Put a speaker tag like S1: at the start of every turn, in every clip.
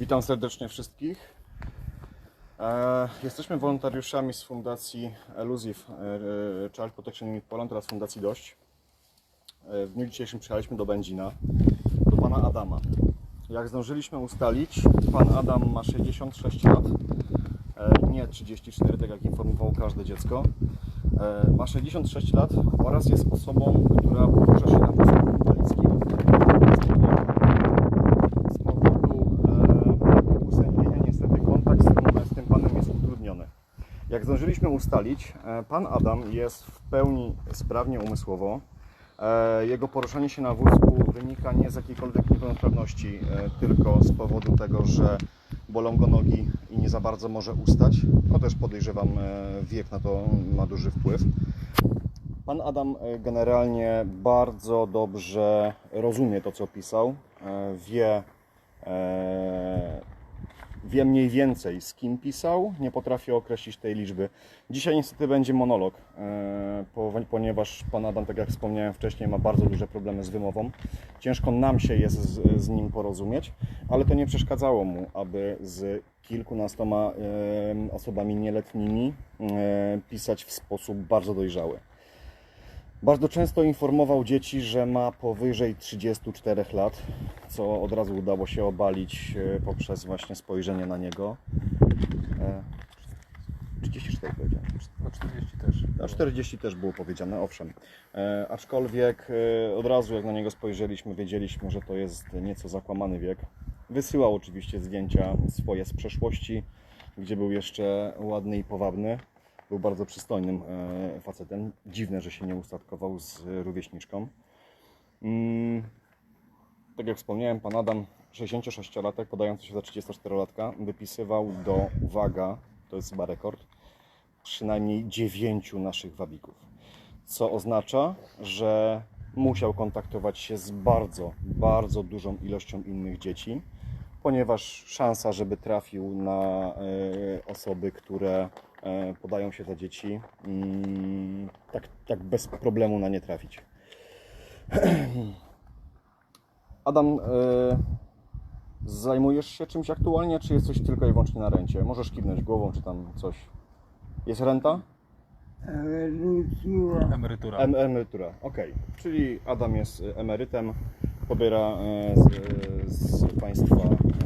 S1: Witam serdecznie wszystkich. E, jesteśmy wolontariuszami z Fundacji Elusive e, Child Protection Unit Poland oraz Fundacji Dość. E, w dniu dzisiejszym przyjechaliśmy do Będzina, do pana Adama. Jak zdążyliśmy ustalić, pan Adam ma 66 lat, e, nie 34, tak jak informowało każde dziecko. E, ma 66 lat oraz jest osobą, która porusza się na wózku inwalidzkim. Z powodu e, uzębienia niestety kontakt z tym, z tym panem jest utrudniony. Jak zdążyliśmy ustalić, e, pan Adam jest w pełni sprawnie umysłowo. E, Jego poruszanie się na wózku wynika nie z jakiejkolwiek niepełnosprawności, e, tylko z powodu tego, że bolą go nogi i nie za bardzo może ustać. No też podejrzewam, wiek na to ma duży wpływ. Pan Adam generalnie bardzo dobrze rozumie to, co pisał, wie, e, wie mniej więcej z kim pisał, nie potrafi określić tej liczby. Dzisiaj niestety będzie monolog, e, po- ponieważ pan Adam, tak jak wspomniałem wcześniej, ma bardzo duże problemy z wymową. Ciężko nam się jest z, z nim porozumieć, ale to nie przeszkadzało mu, aby z kilkunastoma e, osobami nieletnimi e, pisać w sposób bardzo dojrzały. Bardzo często informował dzieci, że ma powyżej 34 lat, co od razu udało się obalić e, poprzez właśnie spojrzenie na niego. E, 34 powiedziałem.
S2: No 40 też.
S1: A 40 też było powiedziane, owszem. E, aczkolwiek e, od razu jak na niego spojrzeliśmy, wiedzieliśmy, że to jest nieco zakłamany wiek. Wysyłał oczywiście zdjęcia swoje z przeszłości, gdzie był jeszcze ładny i powabny. Był bardzo przystojnym e, facetem. Dziwne, że się nie ustatkował z rówieśniczką. Mm, tak jak wspomniałem, pan Adam, 66-latek, podający się za 34-latka, wypisywał do, uwaga, to jest chyba rekord, przynajmniej dziewięciu naszych wabików. Co oznacza, że musiał kontaktować się z bardzo, bardzo dużą ilością innych dzieci, ponieważ szansa, żeby trafił na e, osoby, które podają się za dzieci, tak, tak bez problemu na nie trafić. Adam, e, zajmujesz się czymś aktualnie, czy jesteś tylko i wyłącznie na rencie? Możesz kiwnąć głową, czy tam coś. Jest renta?
S3: Emerytura.
S2: Emerytura.
S1: Em, emerytura, okej. Czyli Adam jest e, emerytem, pobiera e, z, z państwa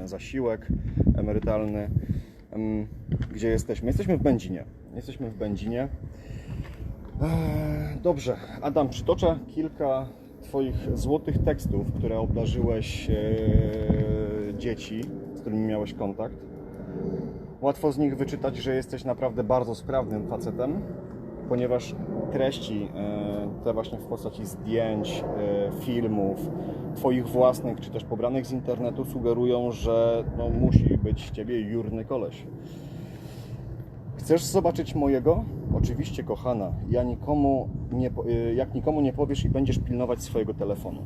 S1: e, zasiłek emerytalny. Gdzie jesteśmy? Jesteśmy w Będzinie. Jesteśmy w Będzinie. Eee, Dobrze, Adam, przytoczę kilka Twoich złotych tekstów, które obdarzyłeś e, dzieci, z którymi miałeś kontakt. Łatwo z nich wyczytać, że jesteś naprawdę bardzo sprawnym facetem, ponieważ treści, e, te właśnie w postaci zdjęć, e, filmów, Twoich własnych, czy też pobranych z internetu, sugerują, że no, musi być z Ciebie jurny koleś. Chcesz zobaczyć mojego? Oczywiście, kochana. Ja nikomu nie, y, jak nikomu nie powiesz i będziesz pilnować swojego telefonu.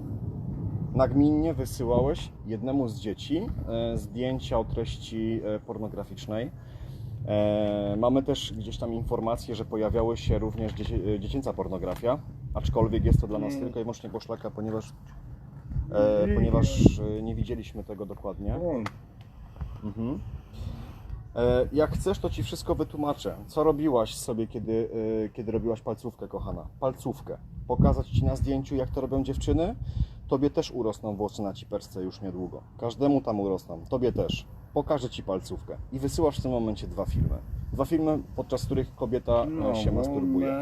S1: Nagminnie wysyłałeś jednemu z dzieci e, zdjęcia o treści e, pornograficznej. E, Mamy też gdzieś tam informacje, że pojawiały się również e, dziecięca pornografia, aczkolwiek jest to dla nas
S3: Nie.
S1: tylko i wyłącznie poszlaka, ponieważ, e, ponieważ e, nie widzieliśmy tego dokładnie. Mhm. E, Jak chcesz, to ci wszystko wytłumaczę. Co robiłaś sobie, kiedy, e, kiedy robiłaś palcówkę, kochana? Palcówkę. Pokazać ci na zdjęciu, jak to robią dziewczyny? Tobie też urosną włosy na ciperce już niedługo. Każdemu tam urosną. Tobie też. Pokażę ci palcówkę. I wysyłasz w tym momencie dwa filmy. Dwa filmy, podczas których kobieta
S3: no,
S1: e, się
S3: bo
S1: masturbuje.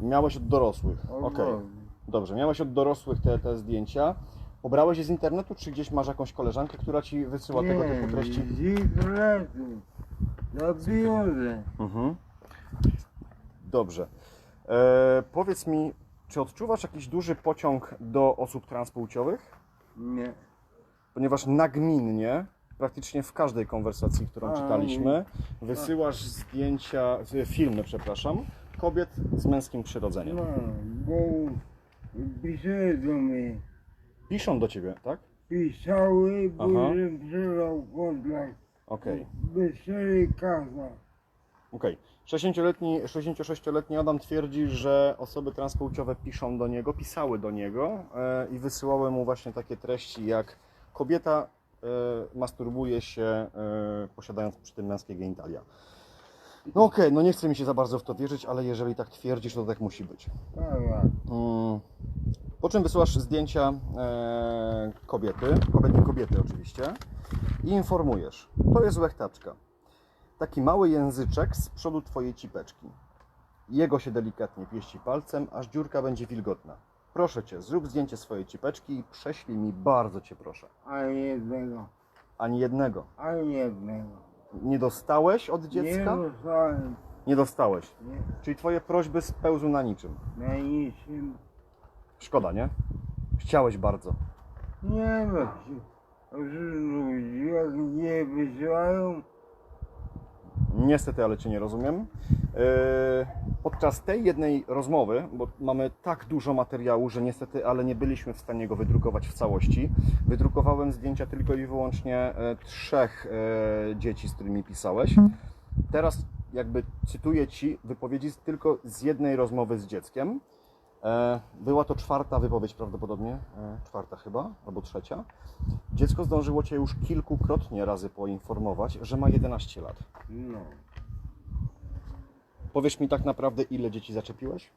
S1: Miałeś od dorosłych. Okej.
S3: Odwroty.
S1: Dobrze, miałeś od dorosłych te, te zdjęcia. Pobrałeś je z internetu, czy gdzieś masz jakąś koleżankę, która ci wysyła tego typu treści?
S3: z internetu. Na biurze.
S1: Mhm. Dobrze. E, powiedz mi, czy odczuwasz jakiś duży pociąg do osób transpłciowych?
S3: Nie.
S1: Ponieważ nagminnie, praktycznie w każdej konwersacji, którą czytaliśmy, wysyłasz zdjęcia, filmy, przepraszam, kobiet z męskim przyrodzeniem.
S3: Bo pisze do mnie.
S1: Piszą do ciebie, tak?
S3: Pisały, bo
S1: Aha.
S3: żem kontrakt.
S1: Okej.
S3: Bez cztery kaza.
S1: Okej. 60-letni, 66-letni Adam twierdzi, że osoby transpłciowe piszą do niego, pisały do niego e, i wysyłały mu właśnie takie treści jak kobieta e, masturbuje się e, posiadając przy tym męskie genitalia. No okej, no nie chcę mi się za bardzo w to wierzyć, ale jeżeli tak twierdzisz, to tak musi być. Mm. Po czym wysyłasz zdjęcia e, kobiety, kobiety, kobiety oczywiście, i informujesz. To jest łechtaczka. Taki mały języczek z przodu twojej cipeczki. Jego się delikatnie pieści palcem, aż dziurka będzie wilgotna. Proszę cię, zrób zdjęcie swojej cipeczki i prześlij mi, bardzo cię proszę.
S3: ani jednego,
S1: Ani jednego.
S3: ani jednego.
S1: Nie dostałeś od dziecka?
S3: Nie dostałem,
S1: Nie dostałeś.
S3: nie,
S1: Czyli twoje prośby spełzły na niczym.
S3: na niczym.
S1: Szkoda, nie? Chciałeś bardzo.
S3: Nie no, że ludzie jak nie wysyłają,
S1: Niestety, ale Cię nie rozumiem. Yy, Podczas tej jednej rozmowy, bo mamy tak dużo materiału, że niestety, ale nie byliśmy w stanie go wydrukować w całości. Wydrukowałem zdjęcia tylko i wyłącznie e, trzech e, dzieci, z którymi pisałeś. Teraz jakby cytuję Ci wypowiedzi tylko z jednej rozmowy z dzieckiem. E, Była to czwarta wypowiedź prawdopodobnie, e, czwarta chyba, albo trzecia. Dziecko zdążyło Cię już kilkukrotnie razy poinformować, że ma 11 lat.
S3: no.
S1: Powiesz mi tak naprawdę, ile dzieci zaczepiłeś?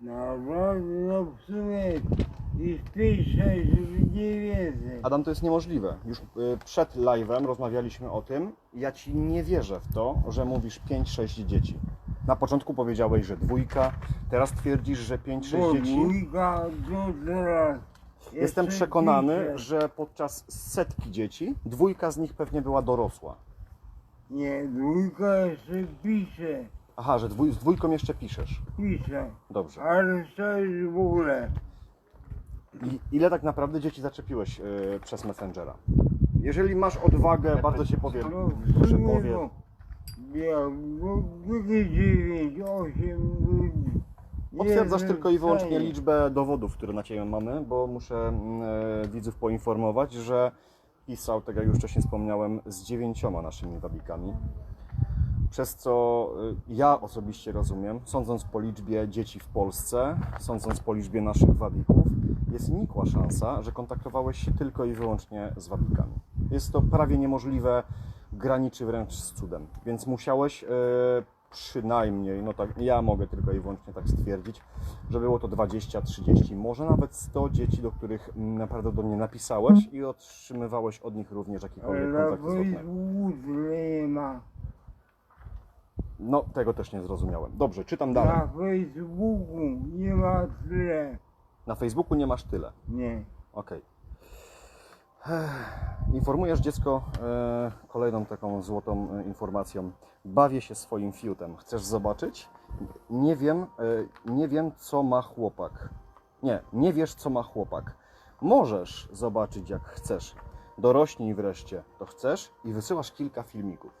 S3: Naprawdę, no w sumie i z tej sześć nie więcej.
S1: Adam, to jest niemożliwe. Już y, przed live'em rozmawialiśmy o tym. Ja ci nie wierzę w to, że mówisz 5-6 dzieci. Na początku powiedziałeś, że dwójka, teraz twierdzisz, że 5-6
S3: Bo
S1: dzieci.
S3: dwójka teraz.
S1: Jestem
S3: Jeszcze
S1: przekonany, że podczas setki dzieci dwójka z nich pewnie była dorosła.
S3: Nie, dwójka jeszcze pisze,
S1: Aha, że dwój, z dwójką jeszcze piszesz.
S3: pisze.
S1: Dobrze.
S3: Ale to już w ogóle.
S1: I ile tak naprawdę dzieci zaczepiłeś y, przez Messengera? Jeżeli masz odwagę, bardzo cię powiem,
S3: No, w sumie no, Osiem. no,
S1: Potwierdzasz
S3: jeden
S1: tylko i wyłącznie liczbę dowodów, które na Ciebie mamy, bo muszę mm, e, widzów poinformować, że pisał, tak jak już wcześniej wspomniałem, z dziewięcioma naszymi wabikami. Przez co y, ja osobiście rozumiem, sądząc po liczbie dzieci w Polsce, sądząc po liczbie naszych wabików, jest nikła szansa, że kontaktowałeś się tylko i wyłącznie z wabikami. Jest to prawie niemożliwe, graniczy wręcz z cudem, więc musiałeś e, przynajmniej, no tak, ja mogę tylko i wyłącznie tak stwierdzić, że było to 20, 30, może nawet 100 dzieci, do których mm, naprawdę do mnie napisałeś i otrzymywałeś od nich również jakikolwiek kontakt zwrotny.
S3: Facebooku nie ma.
S1: No, tego też nie zrozumiałem. Dobrze, czytam dalej.
S3: Na Facebooku nie ma tyle.
S1: Na Facebooku nie masz tyle.
S3: Nie.
S1: Okej. Ech, Informujesz dziecko e, kolejną taką złotą e, informacją. Bawię się swoim fiutem. Chcesz zobaczyć? Nie wiem, e, nie wiem co ma chłopak. Nie, nie wiesz co ma chłopak. Możesz zobaczyć jak chcesz. Dorośnij wreszcie, to chcesz i wysyłasz kilka filmików.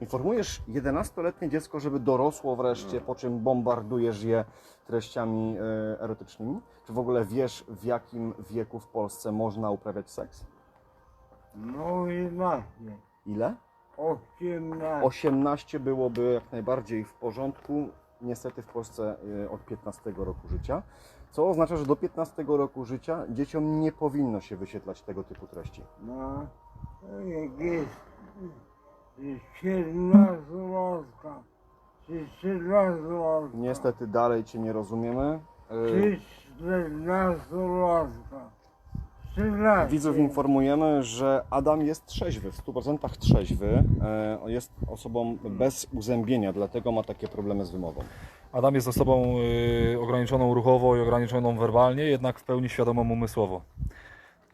S1: Informujesz 11-letnie dziecko, żeby dorosło wreszcie, po czym bombardujesz je treściami e, erotycznymi? Czy w ogóle wiesz, w jakim wieku w Polsce można uprawiać seks?
S3: No 11.
S1: Ile?
S3: 18.
S1: 18 byłoby jak najbardziej w porządku. Niestety w Polsce e, od 15 roku życia. Co oznacza, że do 15 roku życia dzieciom nie powinno się wyświetlać tego typu treści.
S3: No. Jest 17 latka. Czy 14 latka.
S1: Niestety dalej Cię nie rozumiemy.
S3: Czy 14 latka. 13.
S1: Widzów informujemy, że Adam jest trzeźwy, w 100% trzeźwy. E, Jest osobą bez uzębienia, dlatego ma takie problemy z wymową.
S2: Adam jest osobą y, ograniczoną ruchowo i ograniczoną werbalnie, jednak w pełni świadomą umysłowo.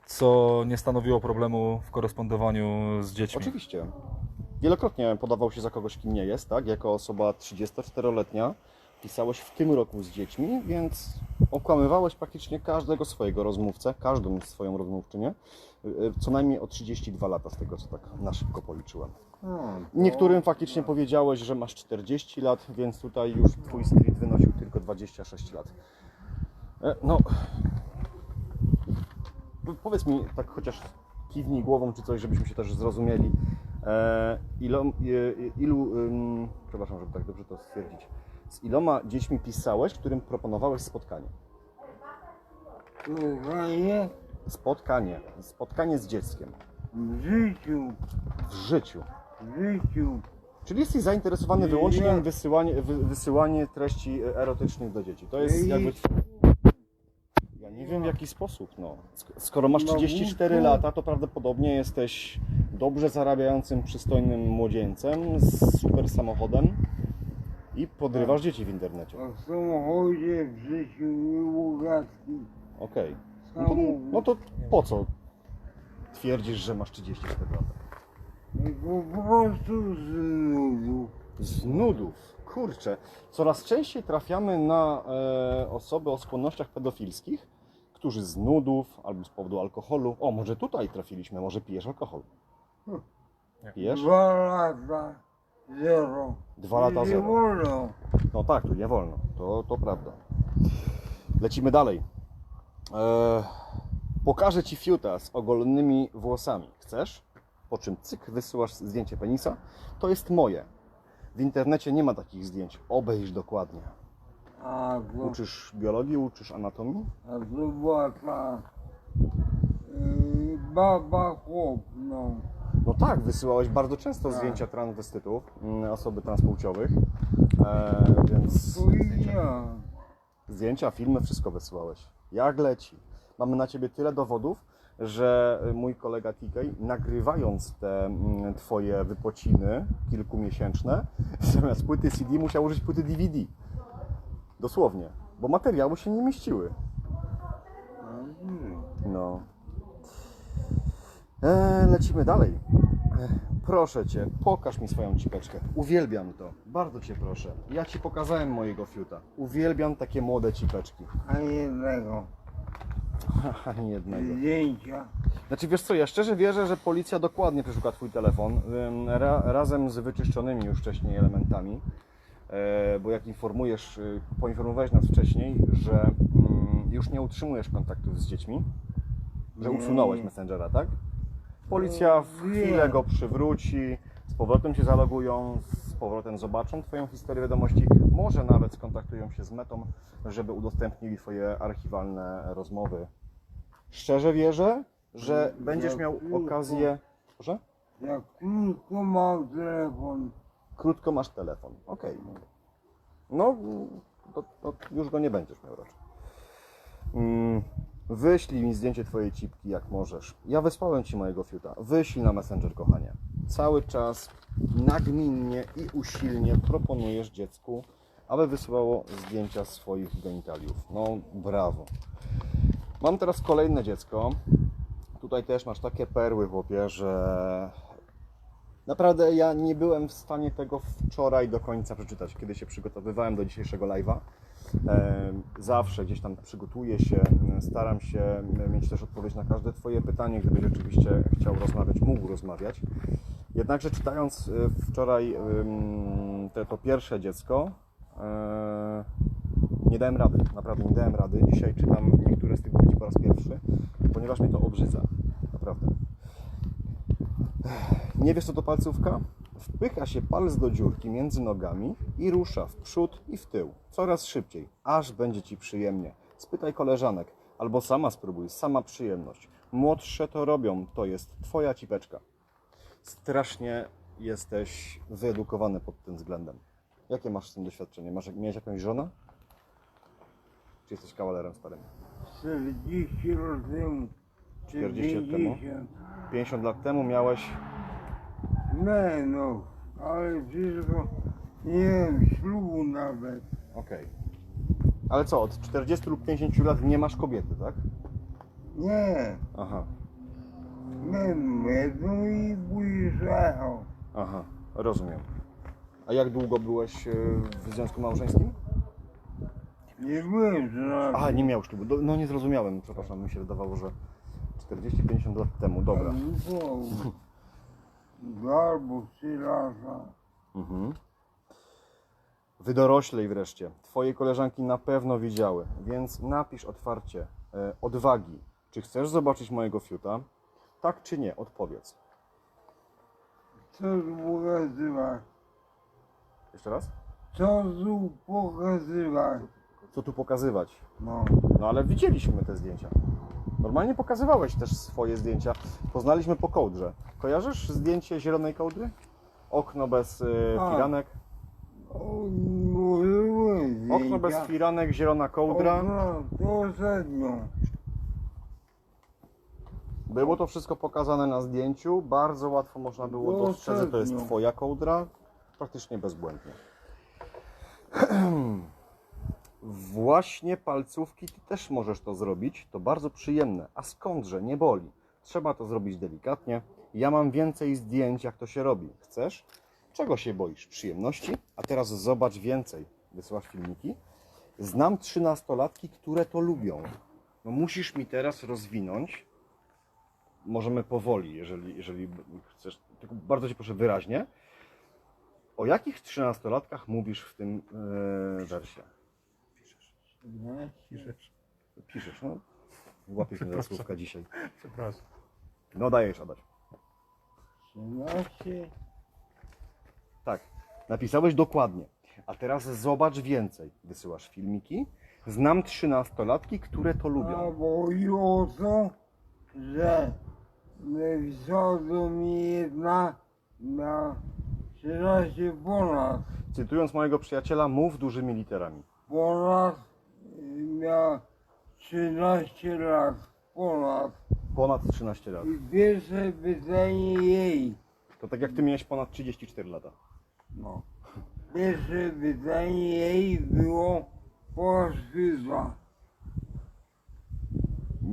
S2: Co nie stanowiło problemu w korespondowaniu z dziećmi.
S1: Oczywiście. Wielokrotnie podawał się za kogoś, kim nie jest, tak? Jako osoba 34-letnia pisałeś w tym roku z dziećmi, więc okłamywałeś praktycznie każdego swojego rozmówcę, każdą swoją rozmówczynię, y, y, co najmniej o 32 lata z tego, co tak na szybko policzyłem.
S3: To-
S1: Niektórym faktycznie powiedziałeś, że masz 40 lat, więc tutaj już twój street wynosił tylko 26 lat. E, No. Po- Powiedz mi tak chociaż kiwnij głową czy coś, żebyśmy się też zrozumieli. E, ilo, e, ilu, ym, przepraszam, żeby tak dobrze to stwierdzić. Z iloma dziećmi pisałeś, którym proponowałeś spotkanie?
S3: Słuchaj,
S1: Spotkanie. Spotkanie z dzieckiem.
S3: W życiu,
S1: W życiu.
S3: w życiu.
S1: Czyli jesteś zainteresowany
S3: Nie.
S1: wyłącznie wysyłanie, wy, wysyłanie treści erotycznych do dzieci. To jest jakby... Nie wiem w jaki sposób, no. Sk- Skoro masz
S3: No,
S1: 34
S3: no.
S1: lata, to prawdopodobnie jesteś dobrze zarabiającym, przystojnym młodzieńcem z super samochodem i podrywasz dzieci w internecie.
S3: O samochodzie w życiu bogatki.
S1: Okej. No, to, no to po co twierdzisz, że masz 34 lata?
S3: Po prostu z nudu.
S1: Z nudów. Kurczę, coraz częściej trafiamy na e, osoby o skłonnościach pedofilskich, którzy z nudów albo z powodu alkoholu. O, może tutaj trafiliśmy, może pijesz alkohol. Pijesz?
S3: Dwa lata, zero.
S1: Dwa lata,
S3: nie
S1: zero.
S3: wolno.
S1: No tak, tu nie wolno, to, to prawda. Lecimy dalej. E, pokażę Ci fiuta z ogolonymi włosami. Chcesz? Po czym cyk, wysyłasz zdjęcie penisa. To jest moje. W internecie nie ma takich zdjęć. Obejrz dokładnie.
S3: A
S1: Uczysz biologii, uczysz anatomii?
S3: a to była ta yy, baba chłop, no.
S1: No tak, wysyłałeś bardzo często
S3: Tak.
S1: zdjęcia transwestytów, mm, osoby transpłciowych, e, więc
S3: To i ja.
S1: zdjęcia, filmy, wszystko wysyłałeś. Jak leci. Mamy na ciebie tyle dowodów, że mój kolega TK, nagrywając te mm, twoje wypociny kilkumiesięczne, zamiast płyty CD musiał użyć płyty DVD. Dosłownie, bo materiały się nie mieściły. No. E, lecimy dalej. E, proszę cię, pokaż mi swoją cipeczkę. Uwielbiam to. Bardzo cię proszę. Ja ci pokazałem mojego fiuta. Uwielbiam takie młode cipeczki.
S3: A jednego
S1: Ani jednego.
S3: zdjęcia.
S1: Znaczy wiesz co, ja szczerze wierzę, że policja dokładnie przeszuka twój telefon ym, ra, razem z wyczyszczonymi już wcześniej elementami. E, bo jak informujesz, y, poinformowałeś nas wcześniej, że mm, już nie utrzymujesz kontaktów z dziećmi, że
S3: Nie.
S1: usunąłeś Messengera, tak? Policja w
S3: Nie.
S1: chwilę go przywróci, z powrotem się zalogują, z powrotem zobaczą Twoją historię wiadomości, może nawet skontaktują się z metą, żeby udostępnili Twoje archiwalne rozmowy. Szczerze wierzę, że będziesz miał okazję. Proszę?
S3: Jak krótko mam telefon,
S1: Krótko masz telefon. Okej. No, to, to już go nie będziesz miał raczej. Mm, wyślij mi zdjęcie twojej cipki, jak możesz. Ja wysłałem ci mojego fiuta. Wyślij na Messenger, kochanie. Cały czas nagminnie i usilnie proponujesz dziecku, aby wysyłało zdjęcia swoich genitaliów. No, brawo. Mam teraz kolejne dziecko. Tutaj też masz takie perły, chłopie, że Naprawdę ja nie byłem w stanie tego wczoraj do końca przeczytać, kiedy się przygotowywałem do dzisiejszego live'a. Zawsze gdzieś tam przygotuję się, staram się mieć też odpowiedź na każde Twoje pytanie, gdybyś oczywiście chciał rozmawiać, mógł rozmawiać. Jednakże czytając e, wczoraj te, to pierwsze dziecko, e, nie dałem rady, naprawdę nie dałem rady. Dzisiaj czytam niektóre z tych dzieci po raz pierwszy, ponieważ mnie to obrzydza, naprawdę. Nie wiesz co to palcówka? Wpycha się palec do dziurki między nogami i rusza w przód i w tył, coraz szybciej, aż będzie Ci przyjemnie. Spytaj koleżanek, albo sama spróbuj, sama przyjemność. Młodsze to robią, to jest Twoja cipeczka. Strasznie jesteś wyedukowany pod tym względem. Jakie masz z tym doświadczenie? Masz, miałeś jakąś żonę? Czy jesteś kawalerem starym?
S3: 40 lat temu. czy
S1: 40 lat temu?
S3: 50.
S1: 50 lat temu miałeś
S3: Nie no, ale wszystko nie wiem, ślubu nawet.
S1: Okej. Ale co, od 40 lub 50 lat nie masz kobiety, tak?
S3: Nie,
S1: Aha,
S3: nie no i jechał.
S1: aha, rozumiem. A jak długo byłeś e, w związku małżeńskim?
S3: Nie byłem żonaty.
S1: Aha, nie miał ślubu. Do- No nie zrozumiałem, przepraszam, mi się wydawało, że 40-50 lat temu, dobra.
S3: Albo trzy lata.
S1: Mhm. Wydoroślej wreszcie. Twoje koleżanki na pewno widziały, więc napisz otwarcie, e, odwagi. Czy chcesz zobaczyć mojego fiuta? Tak czy nie? Odpowiedz.
S3: Co tu pokazywać?
S1: Jeszcze raz?
S3: Co tu pokazywać?
S1: Co tu pokazywać?
S3: No,
S1: No ale widzieliśmy te zdjęcia. Normalnie pokazywałeś też swoje zdjęcia. Poznaliśmy po kołdrze. Kojarzysz zdjęcie zielonej kołdry? Okno bez y,
S3: A.
S1: firanek. Okno bez firanek, zielona kołdra.
S3: Okno, ostatnio.
S1: Było to wszystko pokazane na zdjęciu. Bardzo łatwo można było
S3: No,
S1: dostrzec, że to jest
S3: pewnie.
S1: Twoja kołdra. Praktycznie bezbłędnie. Właśnie palcówki Ty też możesz to zrobić. To bardzo przyjemne. A skądże? Nie boli. Trzeba to zrobić delikatnie. Ja mam więcej zdjęć, jak to się robi. Chcesz? Czego się boisz? Przyjemności? A teraz zobacz więcej. Wysyłasz filmiki? Znam trzynastolatki, które to lubią. No musisz mi teraz rozwinąć możemy powoli, jeżeli, jeżeli chcesz, tylko bardzo Cię proszę wyraźnie. O jakich trzynastolatkach mówisz w tym e, wersie?
S3: Nie?
S1: Piszesz, no. Łapiesz mnie za słówka dzisiaj.
S2: Przepraszam.
S1: No dajesz, Adaś.
S3: 13?
S1: Tak, napisałeś dokładnie. A teraz zobacz więcej. Wysyłasz filmiki. Znam trzynastolatki, które to lubią.
S3: bo i o to, że wsadzą mi jedna na 13 ponad.
S1: Cytując mojego przyjaciela, mów dużymi literami.
S3: Ponad miała 13 lat. Ponad.
S1: Ponad 13 lat.
S3: I pierwsze pytanie jej.
S1: To tak jak Ty miałeś ponad 34 lata.
S3: No. Pierwsze pytanie jej było poszczyzna.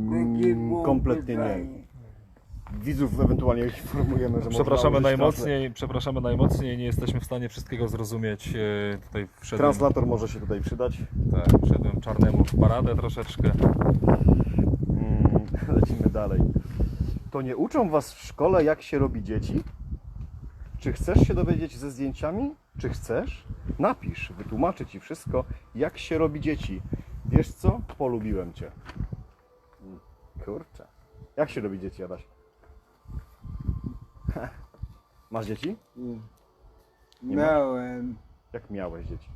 S3: Takie
S1: Mm,
S3: było
S1: kompletnie nie.
S3: pytanie.
S1: Widzów ewentualnie informujemy, że można
S2: Przepraszamy najmocniej, przepraszamy najmocniej, nie jesteśmy w stanie wszystkiego zrozumieć. E, Tutaj wszedłem,
S1: Translator może się tutaj przydać.
S2: tak, wszedłem czarnemu w paradę troszeczkę.
S1: Mm, Lecimy dalej. To nie uczą Was w szkole, jak się robi dzieci? Czy chcesz się dowiedzieć ze zdjęciami? Czy chcesz? Napisz, wytłumaczę Ci wszystko, jak się robi dzieci. Wiesz co? Polubiłem Cię. Mm, Kurczę. Jak się robi dzieci, Adaś? Masz dzieci? Nie ma?
S3: Miałem.
S1: Jak miałeś dzieci?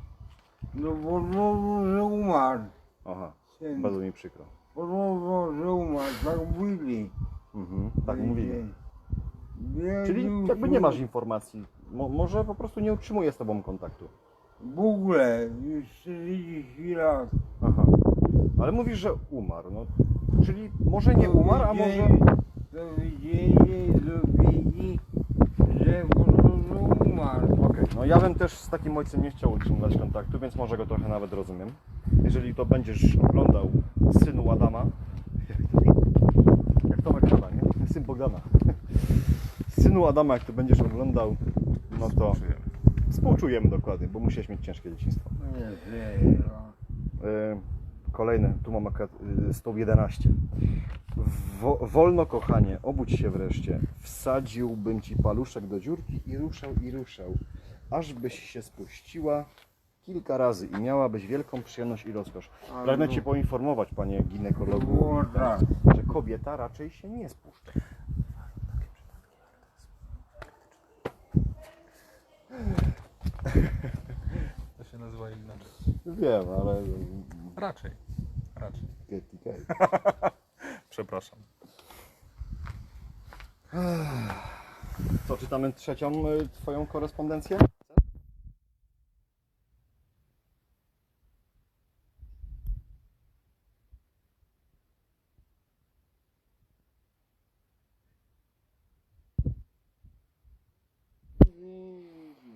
S3: No podobno, że umarł.
S1: Aha,
S3: Syn.
S1: bardzo mi przykro.
S3: Podobno, że umarł. Tak mówili.
S1: Mhm, tak mówili. Czyli jakby nie masz informacji. Mo, może po prostu nie utrzymuje z tobą kontaktu.
S3: W ogóle już 40 lat.
S1: Aha. Ale mówisz, że umarł. No, czyli może nie umarł, a może.
S3: widzieli- To widzieli, dowiedzieli, umarł.
S1: Okej, no ja bym też z takim ojcem nie chciał utrzymywać kontaktu, więc może go trochę nawet rozumiem. Jeżeli to będziesz oglądał synu Adama, jak Tomek gada, nie? Syn Bogdana. Synu Adama, jak to będziesz oglądał, no to współczujemy dokładnie, bo musiałeś mieć ciężkie dzieciństwo.
S3: No nie.
S1: Y, Kolejne, tu mam akurat y, 111. Wo, wolno kochanie, obudź się wreszcie. Wsadziłbym ci paluszek do dziurki i ruszał i ruszał, aż byś się spuściła kilka razy i miałabyś wielką przyjemność i rozkosz.
S3: Ale
S1: Pragnę
S3: no-
S1: cię poinformować, panie ginekologu,
S3: tak.
S1: że kobieta raczej się nie spuszcza.
S2: To się nazywa inaczej.
S1: Wiem, ale...
S2: Raczej. Raczej. Przepraszam.
S1: Co, czytamy trzecią y, twoją korespondencję?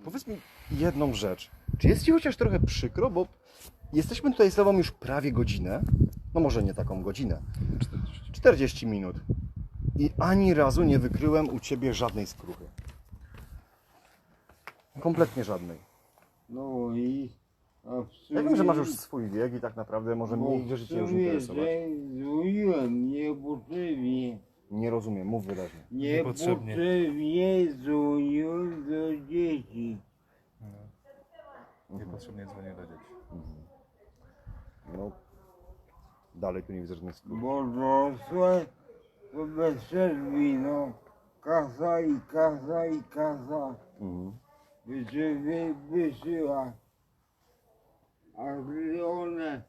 S1: Powiedz mi jedną rzecz. Czy jest Ci chociaż trochę przykro, bo jesteśmy tutaj z Tobą już prawie godzinę, no może nie taką godzinę, 40 minut i ani razu nie wykryłem u Ciebie żadnej skruchy. Kompletnie żadnej.
S3: No i... a w
S1: Ja wiem, że masz
S3: sumie-
S1: już swój wiek i tak naprawdę może
S3: bo
S1: mniej
S3: w
S1: rzeczy Cię już
S3: sumie,
S1: interesować.
S3: że Dzwoniłem niepotrzebnie.
S1: Nie rozumiem, mów wyraźnie.
S2: Niepotrzebnie.
S3: Niepotrzebnie dzwoniłem do dzieci.
S2: Niepotrzebnie dzwonię do dzieci.
S1: No, dalej tu nie widzę żadnej skruchy.
S3: Bo dorosłe to bez przerwy, no. Kasa i kasa i kasa.
S1: Mhm.
S3: Żeby wysyła. A gdy one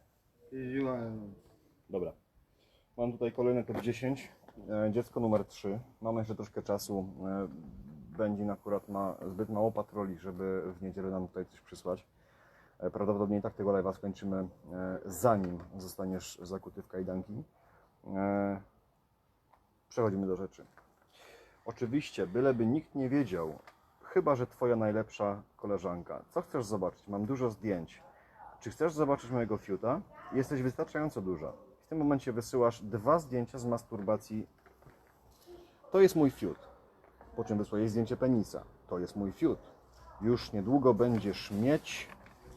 S3: wysyłają.
S1: Dobra. Mam tutaj kolejny top 10. E, Dziecko numer 3. Mamy jeszcze troszkę czasu. E, Będzin akurat ma zbyt mało patroli, żeby w niedzielę nam tutaj coś przysłać. E, Prawdopodobnie i tak tego live'a skończymy e, zanim zostaniesz zakuty w kajdanki. E, Przechodzimy do rzeczy. Oczywiście, byleby nikt nie wiedział, chyba że Twoja najlepsza koleżanka. Co chcesz zobaczyć? Mam dużo zdjęć. Czy chcesz zobaczyć mojego fiuta? Jesteś wystarczająco duża. W tym momencie wysyłasz dwa zdjęcia z masturbacji. To jest mój fiut. Po czym wysłałeś zdjęcie penisa. To jest mój fiut. Już niedługo będziesz mieć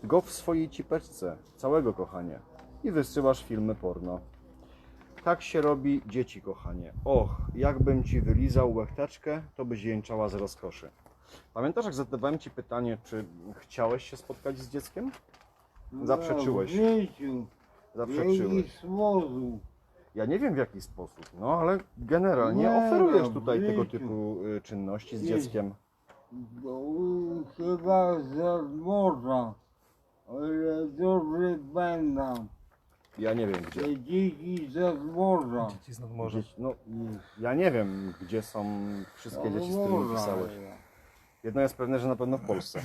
S1: go w swojej cipeczce, całego kochanie. I wysyłasz filmy porno. Tak się robi dzieci, kochanie. Och, jakbym ci wylizał łechtaczkę, to byś jęczała z rozkoszy. Pamiętasz, jak zadawałem ci pytanie, czy chciałeś się spotkać z dzieckiem? Zaprzeczyłeś.
S3: No, w życiu. W
S1: Zaprzeczyłeś.
S3: sposób?
S1: Ja nie wiem w jaki sposób, no ale generalnie
S3: Nie,
S1: oferujesz
S3: no,
S1: tutaj
S3: w
S1: tego
S3: życiu.
S1: typu y, czynności z
S3: Nie.
S1: dzieckiem.
S3: No, chyba za morza. Ale dobrze będą.
S1: Ja nie wiem gdzie.
S3: Dzieci za morza.
S2: Dzieci z nadmorza.
S1: Gdzieś, no, ja nie wiem gdzie są wszystkie
S3: No,
S1: dzieci, z którymi pisałeś. Jedno jest pewne, że na pewno w Polsce.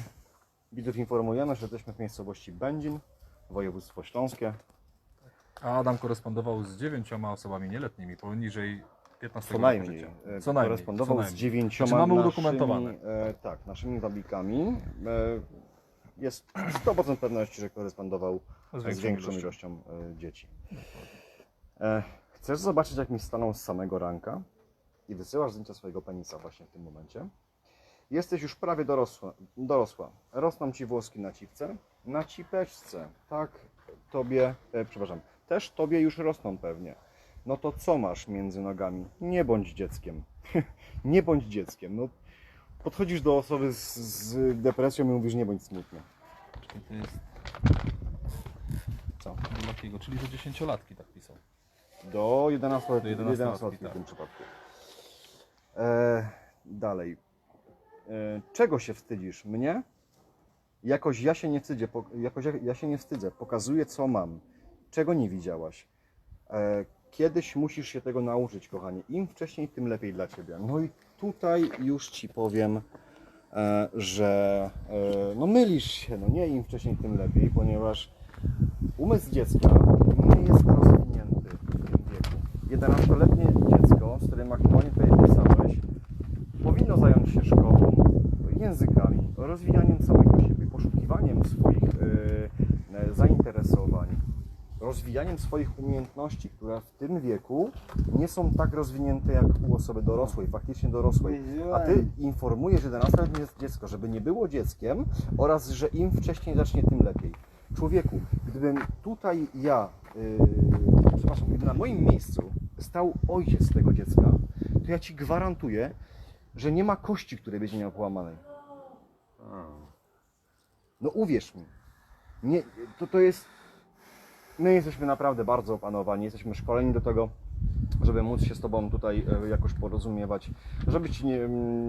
S1: Widzów informujemy, że jesteśmy w miejscowości Będzin, województwo śląskie.
S2: A Adam korespondował z dziewięcioma osobami nieletnimi, poniżej 15
S1: Co
S2: roku
S1: najmniej.
S2: życia.
S1: e,
S2: Co najmniej.
S1: Korespondował
S2: co
S1: z
S2: najmniej.
S1: dziewięcioma
S2: Znaczy mamy
S1: naszymi,
S2: udokumentowane.
S1: e, tak, naszymi wabikami. E, jest 100% pewności, że korespondował
S2: Z
S1: z
S2: większą
S1: większą
S2: ilością.
S1: ilością e, dzieci. E, chcesz zobaczyć, jak mi stanął z samego ranka i wysyłasz zdjęcia swojego penisa właśnie w tym momencie. Jesteś już prawie dorosła. dorosła. Rosną ci włoski na cipce, na cipeczce. Tak, tobie, e, przepraszam, też tobie już rosną pewnie. No to co masz między nogami? Nie bądź dzieckiem. nie bądź dzieckiem. No, podchodzisz do osoby z, z depresją i mówisz, nie bądź smutny.
S2: Czekaj, To jest
S1: Co?
S2: do takiego, czyli do dziesięciolatki tak pisał.
S1: Do 11 lat,
S2: Do 11
S1: 11 lat w
S2: tak.
S1: tym przypadku. E, dalej. E, czego się wstydzisz? Mnie? Jakoś ja się nie wstydzę, po, jakoś ja, ja się nie wstydzę. Pokazuję, co mam. Czego nie widziałaś? E, kiedyś musisz się tego nauczyć, kochanie. Im wcześniej, tym lepiej dla ciebie. No i tutaj już ci powiem, e, że e, no mylisz się, no nie im wcześniej, tym lepiej, ponieważ umysł dziecka nie jest rozwinięty w tym wieku. 11-letnie dziecko, z którym aktualnie tutaj pisałeś, powinno zająć się szkołą, językami, rozwijaniem samego siebie, poszukiwaniem swoich e, zainteresowań, rozwijaniem swoich umiejętności, które w tym wieku nie są tak rozwinięte jak u osoby dorosłej, faktycznie dorosłej. A ty informujesz 11-letnie dziecko, żeby nie było dzieckiem oraz, że im wcześniej zacznie, tym lepiej. Człowieku, gdybym tutaj ja, yy, przepraszam, gdyby na moim miejscu stał ojciec tego dziecka, to ja ci gwarantuję, że nie ma kości, której będzie miał połamanej. No uwierz mi. Nie, to, to jest. My jesteśmy naprawdę bardzo opanowani, jesteśmy szkoleni do tego, żeby móc się z Tobą tutaj e, jakoś porozumiewać, żeby Ci nie,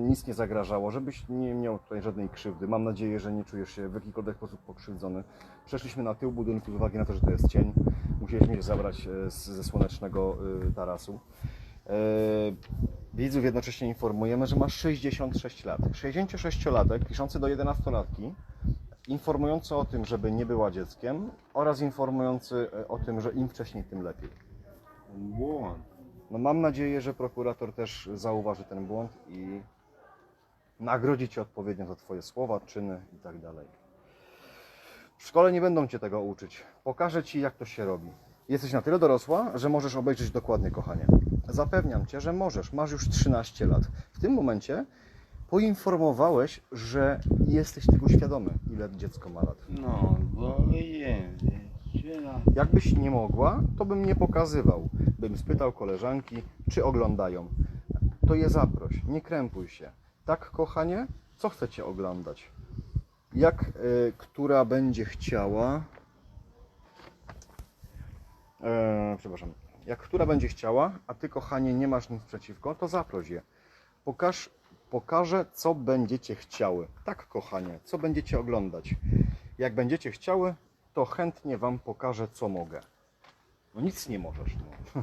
S1: nic nie zagrażało, żebyś nie miał tutaj żadnej krzywdy. Mam nadzieję, że nie czujesz się w jakikolwiek sposób pokrzywdzony. Przeszliśmy na tył budynku z uwagi na to, że to jest cień. Musieliśmy się zabrać e, ze słonecznego e, tarasu. Widzów jednocześnie informujemy, że masz 66 lat. 66-latek piszący do 11-latki, informujący o tym, żeby nie była dzieckiem oraz informujący e, o tym, że im wcześniej, tym lepiej.
S3: Błąd.
S1: No mam nadzieję, że prokurator też zauważy ten błąd i nagrodzi Cię odpowiednio za Twoje słowa, czyny i tak. W szkole nie będą Cię tego uczyć. Pokażę Ci, jak to się robi. Jesteś na tyle dorosła, że możesz obejrzeć dokładnie, kochanie. Zapewniam Cię, że możesz. Masz już 13 lat. W tym momencie poinformowałeś, że jesteś tego świadomy, ile dziecko ma lat.
S3: No, bo jest. Trzyna.
S1: Jakbyś nie mogła, to bym nie pokazywał. Bym spytał koleżanki, czy oglądają. To je zaproś, nie krępuj się. Tak, kochanie, co chcecie oglądać? Jak y, która będzie chciała. E, przepraszam. Jak która będzie chciała, a ty, kochanie, nie masz nic przeciwko, to zaproś je. Pokaż, pokażę, co będziecie chciały. Tak, kochanie, co będziecie oglądać. Jak będziecie chciały, to chętnie Wam pokażę, co mogę. No nic nie możesz. No.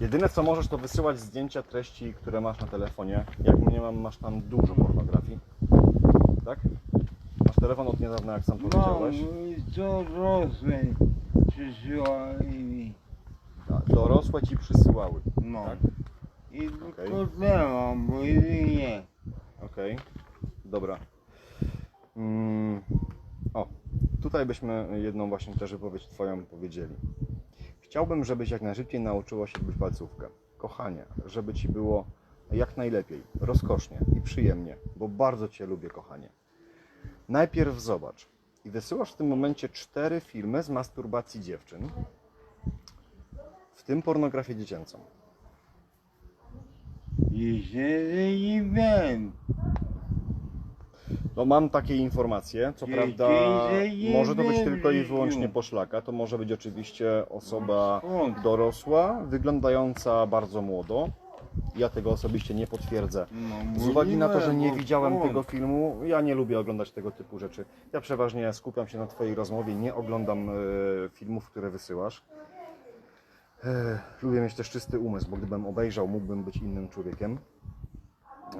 S1: Jedyne co możesz to wysyłać zdjęcia treści, które masz na telefonie. Jak mnie mam, masz tam dużo pornografii. Tak? Masz telefon od niedawna, jak sam powiedziałeś.
S3: co rosły przysyłali mi.
S1: A, Dorosłe ci przysyłały.
S3: No.
S1: Tak?
S3: I
S1: Okej.
S3: tylko tyle mam, bo jedynie.
S1: Okej, dobra. Mm. O, tutaj byśmy jedną właśnie też wypowiedź Twoją powiedzieli. Chciałbym, żebyś jak najszybciej nauczyła się być palcówkę. Kochanie, żeby Ci było jak najlepiej, rozkosznie i przyjemnie, bo bardzo Cię lubię, kochanie. Najpierw zobacz i wysyłasz w tym momencie cztery filmy z masturbacji dziewczyn, w tym pornografię dziecięcą.
S3: Nie wiem.
S1: No mam takie informacje, co
S3: Dzień-
S1: prawda może to być tylko i wyłącznie poszlaka, to może być oczywiście osoba
S3: Skąd?
S1: dorosła, wyglądająca bardzo młodo. Ja tego osobiście nie potwierdzę.
S3: No,
S1: Z uwagi na to, że nie
S3: mówiłem,
S1: widziałem
S3: skąd?
S1: tego filmu, ja nie lubię oglądać tego typu rzeczy. Ja przeważnie skupiam się na Twojej rozmowie, nie oglądam e, filmów, które wysyłasz. E, lubię mieć też czysty umysł, bo gdybym obejrzał, mógłbym być innym człowiekiem.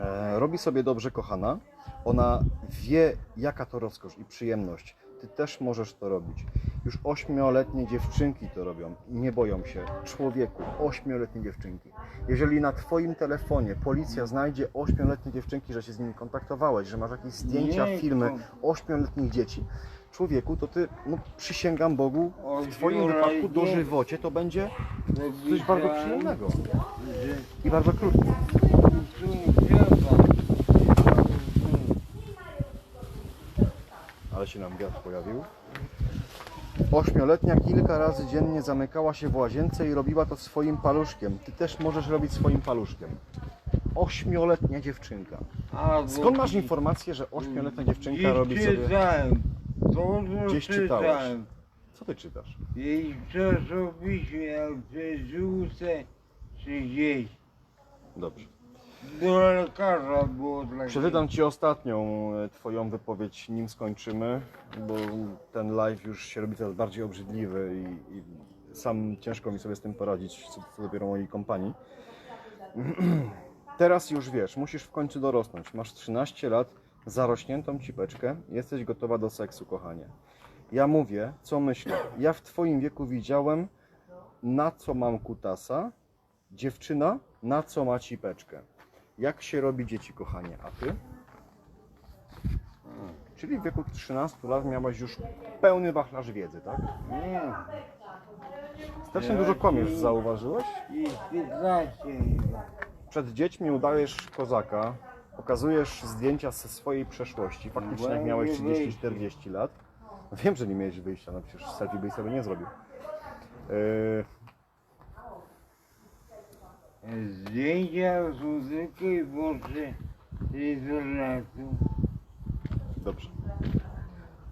S1: E, robi sobie dobrze kochana. Ona wie, jaka to rozkosz i przyjemność. Ty też możesz to robić. Już ośmioletnie dziewczynki to robią nie boją się. Człowieku, ośmioletnie dziewczynki. Jeżeli na Twoim telefonie policja znajdzie ośmioletnie dziewczynki, że się z nimi kontaktowałeś, że masz jakieś zdjęcia, filmy ośmioletnich dzieci, człowieku, to Ty, no przysięgam Bogu, w Twoim wypadku dożywocie to będzie coś bardzo przyjemnego i bardzo krótkie. ale się nam wiatr pojawił. Ośmioletnia kilka razy dziennie zamykała się w łazience i robiła to swoim paluszkiem. Ty też możesz robić swoim paluszkiem. Ośmioletnia dziewczynka. Skąd masz informację, że ośmioletnia dziewczynka robi sobie...
S3: czytałem. To, co
S1: Gdzieś czytałeś. Co ty czytasz?
S3: Jej czasopiśmie, jak czy gdzieś.
S1: Dobrze.
S3: Do lekarza było takie.
S1: Przeczytam Ci ostatnią e, Twoją wypowiedź, nim skończymy, bo ten live już się robi coraz bardziej obrzydliwy i, i sam ciężko mi sobie z tym poradzić, co, co dopiero mojej kompanii. Teraz już wiesz, musisz w końcu dorosnąć. Masz 13 lat, zarośniętą cipeczkę, jesteś gotowa do seksu, kochanie. Ja mówię, co myślę. Ja w Twoim wieku widziałem, na co mam kutasa, dziewczyna, na co ma cipeczkę. Jak się robi dzieci, kochanie, a ty? Czyli w wieku 13 lat miałeś już pełny wachlarz wiedzy, tak?
S3: Nie,
S1: Strasznie dużo kłamiesz, zauważyłeś?
S3: i 15 chyba.
S1: Przed dziećmi udajesz kozaka, pokazujesz zdjęcia ze swojej przeszłości, faktycznie jak miałeś 30-40 lat. No wiem, że nie miałeś wyjścia, no przecież selfie byś sobie nie zrobił. Yy,
S3: Zdjęcia z muzyki włączy internetu.
S1: Dobrze.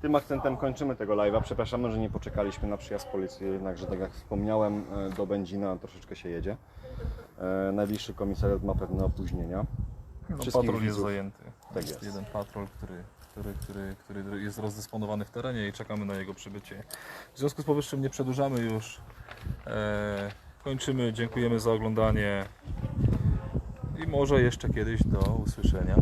S1: Tym akcentem kończymy tego live'a. Przepraszamy, że nie poczekaliśmy na przyjazd policji, jednakże tak jak wspomniałem, e, do Będzina troszeczkę się jedzie. E, Najbliższy komisariat ma pewne opóźnienia.
S2: No,
S1: Wszystkich
S2: patrol jest
S1: widzów.
S2: zajęty.
S1: Tak
S2: jest,
S1: jest.
S2: jeden patrol, który, który, który, który jest rozdysponowany w terenie i czekamy na jego przybycie. W związku z powyższym nie przedłużamy już. E, kończymy. Dziękujemy za oglądanie. I może jeszcze kiedyś do usłyszenia.